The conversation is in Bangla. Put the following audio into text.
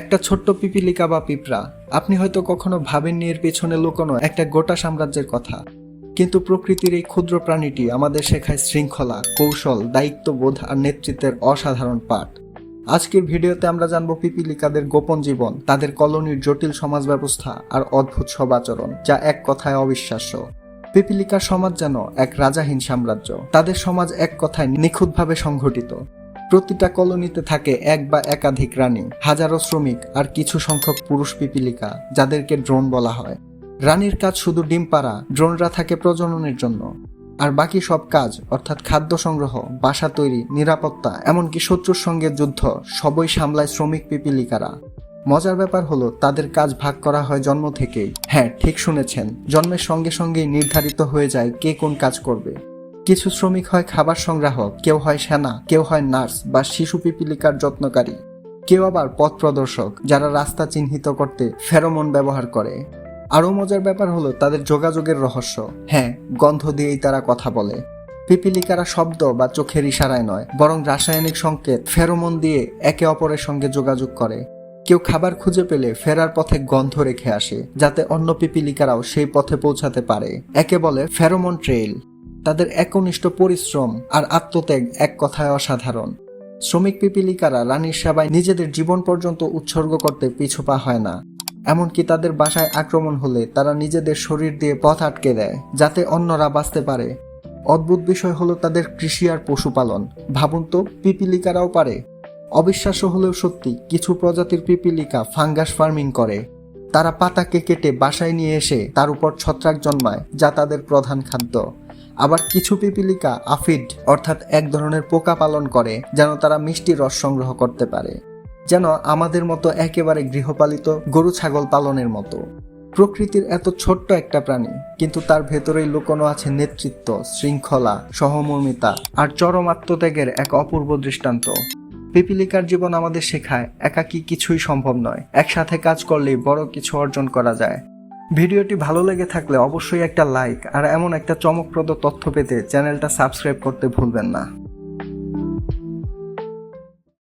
একটা ছোট্ট পিপিলিকা বা পিঁপড়া, আপনি হয়তো কখনো ভাবেননি এর পেছনে লুকোনো একটা গোটা সাম্রাজ্যের কথা। কিন্তু প্রকৃতির এই ক্ষুদ্র প্রাণীটি আমাদের শেখায় শৃঙ্খলা, কৌশল, দায়িত্ববোধ আর নেতৃত্বের অসাধারণ পাঠ। আজকের ভিডিওতে আমরা জানব পিপিলিকাদের গোপন জীবন, তাদের কলোনির জটিল সমাজ ব্যবস্থা আর অদ্ভুত সব আচরণ, যা এক কথায় অবিশ্বাস্য। পিপিলিকার সমাজ যেন এক রাজাহীন সাম্রাজ্য, তাদের সমাজ এক কথায় নিখুঁতভাবে সংঘটিত। প্রতিটা কলোনিতে থাকে এক বা একাধিক রানী, হাজারো শ্রমিক আর কিছু সংখ্যক পুরুষ পিপিলিকা, যাদেরকে ড্রোন বলা হয়। রানীর কাজ শুধু ডিম পাড়া, ড্রোনরা থাকে প্রজননের জন্য। আর বাকি সব কাজ, অর্থাৎ খাদ্য সংগ্রহ, বাসা তৈরি, নিরাপত্তা, এমনকি শত্রুর সঙ্গে যুদ্ধ, সবই সামলায় শ্রমিক পিপিলিকারা। মজার ব্যাপার হলো, তাদের কাজ ভাগ করা হয় জন্ম থেকেই। হ্যাঁ ঠিক শুনেছেন। জন্মের সঙ্গে সঙ্গেই নির্ধারিত হয়ে যায় কে কোন কাজ করবে। কিছু শ্রমিক হয় খাবার সংগ্রাহক, কেউ হয় সেনা, কেউ হয় নার্স বা শিশু পিপিলিকার যত্নকারী। কেউ আবার পথ প্রদর্শক, যারা রাস্তা চিহ্নিত করতে ফেরোমন ব্যবহার করে। আরও মজার ব্যাপার হলো তাদের যোগাযোগের রহস্য। হ্যাঁ গন্ধ দিয়েই তারা কথা বলে। পিপিলিকারা শব্দ বা চোখের ইশারায় নয়, বরং রাসায়নিক সংকেত ফেরোমন দিয়ে একে অপরের সঙ্গে যোগাযোগ করে। কেউ খাবার খুঁজে পেলে ফেরার পথে গন্ধ রেখে আসে, যাতে অন্য পিপিলিকারাও সেই পথে পৌঁছাতে পারে। একে বলে ফেরোমন ট্রেইল। তাদের একনিষ্ঠ পরিশ্রম আর আত্মত্যাগ এক কথায় অসাধারণ। শ্রমিক পিপিলিকারা রানীর সেবায় নিজেদের জীবন পর্যন্ত উৎসর্গ করতে পিছু পা হয় না। এমনকি তাদের বাসায় আক্রমণ হলে তারা নিজেদের শরীর দিয়ে পথ আটকে দেয়, যাতে অন্যরা বাঁচতে পারে। অদ্ভুত বিষয় হলো তাদের কৃষি আর পশুপালন। ভাবুন তো, পিপিলিকারাও পারে। অবিশ্বাস্য হলেও সত্যি, কিছু প্রজাতির পিপিলিকা ফাঙ্গাস ফার্মিং করে। তারা পাতাকে কেটে বাসায় নিয়ে এসে তার উপর ছত্রাক জন্মায়, যা তাদের প্রধান খাদ্য। আবার কিছু পিপিলিকা আফিড, অর্থাৎ এক ধরনের পোকা পালন করে, যেন তারা মিষ্টি রস সংগ্রহ করতে পারে। যেন আমাদের মতো একেবারে গৃহপালিত গরু ছাগল পালনের মতো। প্রকৃতির এত ছোট্ট একটা প্রাণী, কিন্তু তার ভেতরেই লুকোনো আছে নেতৃত্ব, শৃঙ্খলা, সহমর্মিতা আর চরম আত্মত্যাগের এক অপূর্ব দৃষ্টান্ত। পিপিলিকার জীবন আমাদের শেখায়, একাকী কিছুই সম্ভব নয়। একসাথে কাজ করলেই বড় কিছু অর্জন করা যায়। ভিডিওটি ভালো লেগে থাকলে অবশ্যই একটা লাইক আর এমন একটা চমকপ্রদ তথ্য পেতে চ্যানেলটা সাবস্ক্রাইব করতে ভুলবেন না।